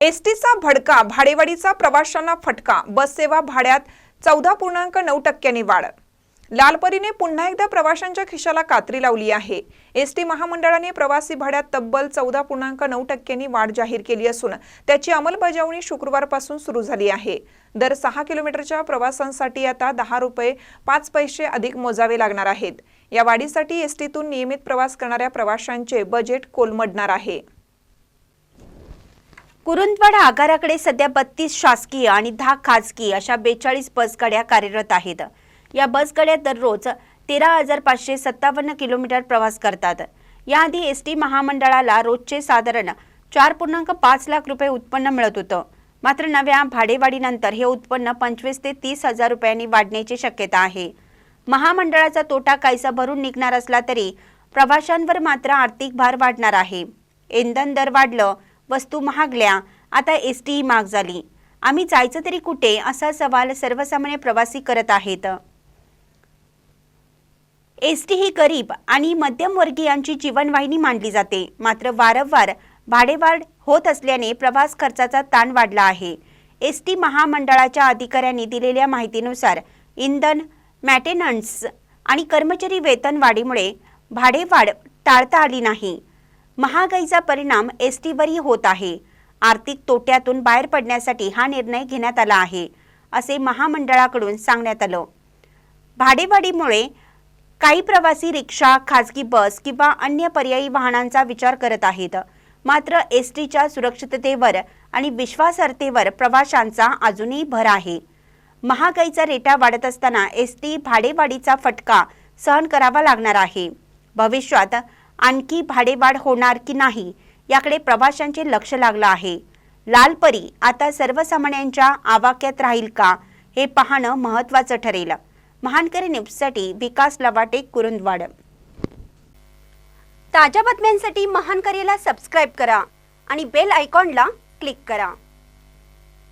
एसटीचा भडका भाडेवाडीचा प्रवाशांना फटका बस सेवा भाड्यात चौदा पूर्णांक नऊ टक्क्यांनी वाढ. लालपरीने पुन्हा एकदा प्रवाशांच्या खिशाला कात्री लावली आहे. एसटी महामंडळाने प्रवासी भाड्यात तब्बल चौदा पूर्णांक नऊ टक्क्यांनी वाढ जाहीर केली असून त्याची अंमलबजावणी शुक्रवारपासून सुरू झाली आहे. दर सहा किलोमीटरच्या प्रवासांसाठी आता दहा रुपये पाच पैसे अधिक मोजावे लागणार आहेत. या वाढीसाठी एसटीतून नियमित प्रवास करणाऱ्या प्रवाशांचे बजेट कोलमडणार आहे. कुरुंदवाड आगाराकडे सध्या बत्तीस शासकीय आणि दहा खाजगी अशा बेचाळीस बसगाड्या कार्यरत आहेत. या बसगाड्या दररोज तेरा हजार पाचशे सत्तावन्न किलोमीटर प्रवास करतात. याआधी एस टी महामंडळाला रोजचे साधारण चार पूर्णांक पाच लाख रुपये उत्पन्न मिळत होतं. मात्र नव्या भाडेवाढीनंतर हे उत्पन्न पंचवीस ते तीस हजार रुपयांनी वाढण्याची शक्यता आहे. महामंडळाचा तोटा काहीसा भरून निघणार असला तरी प्रवाशांवर मात्र आर्थिक भार वाढणार आहे. इंधन दर वाढलं वस्तू महागल्या आता एस टी महाग झाली. आम्ही जायचं तरी कुठे असा सवाल सर्वसामान्य प्रवासी करत आहेत. एस टी ही गरीब आणि मध्यमवर्गीयांची जीवनवाहिनी मानली जाते. मात्र वारंवार भाडेवाढ होत असल्याने प्रवास खर्चाचा ताण वाढला आहे. एस टी महामंडळाच्या अधिकाऱ्यांनी दिलेल्या माहितीनुसार इंधन मॅटेनन्स आणि कर्मचारी वेतन वाढीमुळे भाडेवाढ टाळता आली नाही. महागाईचा परिणाम एस टीवरही होत आहे. आर्थिक तोट्यातून बाहेर पडण्यासाठी हा निर्णय घेण्यात आला आहे असे महामंडळाकडून सांगण्यात आलं. भाडेवाढीमुळे काही प्रवासी रिक्षा खाजगी बस किंवा अन्य पर्यायी वाहनांचा विचार करत आहेत. मात्र एस टीच्या सुरक्षिततेवर आणि विश्वासार्हतेवर प्रवाशांचा अजूनही भर आहे. महागाईचा रेटा वाढत असताना एस टी भाडेवाढीचा फटका सहन करावा लागणार आहे. भविष्यात आणखी भाडेवाढ होणार की नाही याकडे प्रवाशांचे लक्ष लागलं आहे. लालपरी आता सर्वसामान्यांच्या आवाक्यात राहील का हे पाहणं महत्त्वाचं ठरेल. महानकरी न्यूजसाठी विकास लवाटे कुरुंदवाड. ताज्या बातम्यांसाठी महानकरीला सबस्क्राईब करा आणि बेल आयकॉनला क्लिक करा.